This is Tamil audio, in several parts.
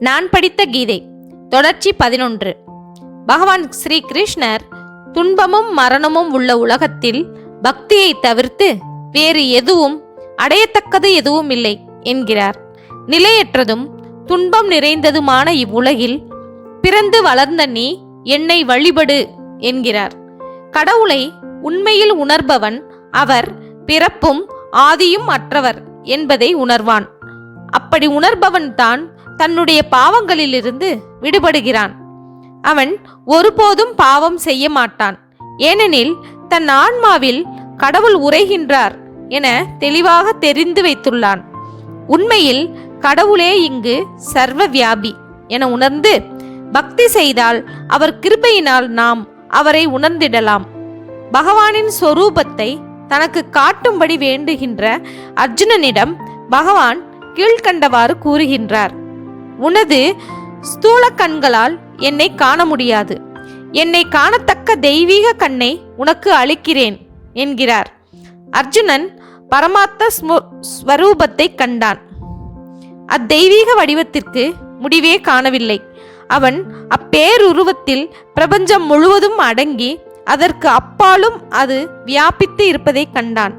நான் படித்த கீதை தொடர்ச்சி பதினொன்று. பகவான் ஸ்ரீ கிருஷ்ணர் துன்பமும் மரணமும் உள்ள உலகத்தில் பக்தியை தவிர்த்து வேறு எதுவும் அடையத்தக்கது எதுவும் இல்லை என்கிறார். நிலையற்றதும் துன்பம் நிறைந்ததுமான இவ்வுலகில் பிறந்து வளர்ந்த நீ என்னை வழிபடு என்கிறார். கடவுளை உண்மையில் உணர்பவன் அவர் பிறப்பும் ஆதியும் அற்றவர் என்பதை உணர்வான். அப்படி உணர்பவன் தான் தன்னுடைய பாவங்களிலிருந்து விடுபடுகிறான். அவன் ஒருபோதும் பாவம் செய்ய மாட்டான். ஏனெனில் தன் ஆன்மாவில் கடவுள் உரைகின்றார் என தெளிவாக தெரிந்து வைத்துள்ளான். உண்மையில் கடவுளே இங்கு சர்வ வியாபி என உணர்ந்து பக்தி செய்தால் அவர் கிருபையினால் நாம் அவரை உணர்ந்திடலாம். பகவானின் சொரூபத்தை தனக்கு காட்டும்படி வேண்டுகின்ற அர்ஜுனனிடம் பகவான் கீழ்கண்டவாறு கூறுகின்றார். உனது ஸ்தூல கண்களால் என்னை காண முடியாது. என்னை காணத்தக்க தெய்வீக கண்ணை உனக்கு அளிக்கிறேன் என்கிறார். அர்ஜுனன் பரமாத்த ஸ்வரூபத்தை கண்டான். அத்தெய்வீக வடிவத்திற்கு முடிவே காணவில்லை. அவன் அப்பேருருவத்தில் பிரபஞ்சம் முழுவதும் அடங்கி அதற்கு அப்பாலும் அது வியாபித்து இருப்பதை கண்டான்.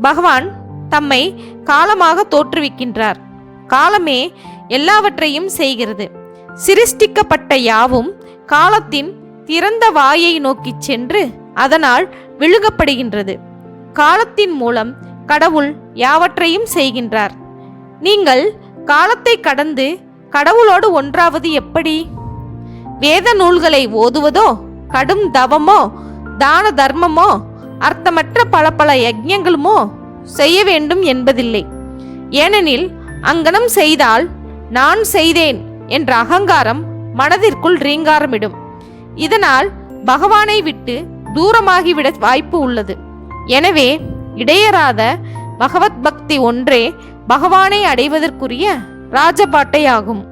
பகவான் தம்மை காலமாக தோற்றுவிக்கின்றார். காலமே எல்லாவற்றையும் செய்கிறது. சிருஷ்டிக்கப்பட்ட யாவும் காலத்தின் திறந்த வாயை நோக்கிச் சென்று அதனால் விழுங்கப்படுகின்றது. காலத்தின் மூலம் கடவுள் யாவற்றையும் செய்கின்றார். நீங்கள் காலத்தை கடந்து கடவுளோடு ஒன்றாவது எப்படி? வேத நூல்களை ஓதுவதோ கடும் தவமோ தான தர்மமோ அர்த்தமற்ற பல பல யஜ்யங்களுமோ செய்ய வேண்டும் என்பதில்லை. ஏனெனில் அங்கனம் செய்தால் நான் செய்தேன் என்ற அகங்காரம் மனதிற்குள் ரீங்காரமிடும். இதனால் பகவானை விட்டு தூரமாகிவிட வாய்ப்பு உள்ளது. எனவே இடையறாத பகவத் பக்தி ஒன்றே பகவானை அடைவதற்குரிய ராஜபாட்டையாகும்.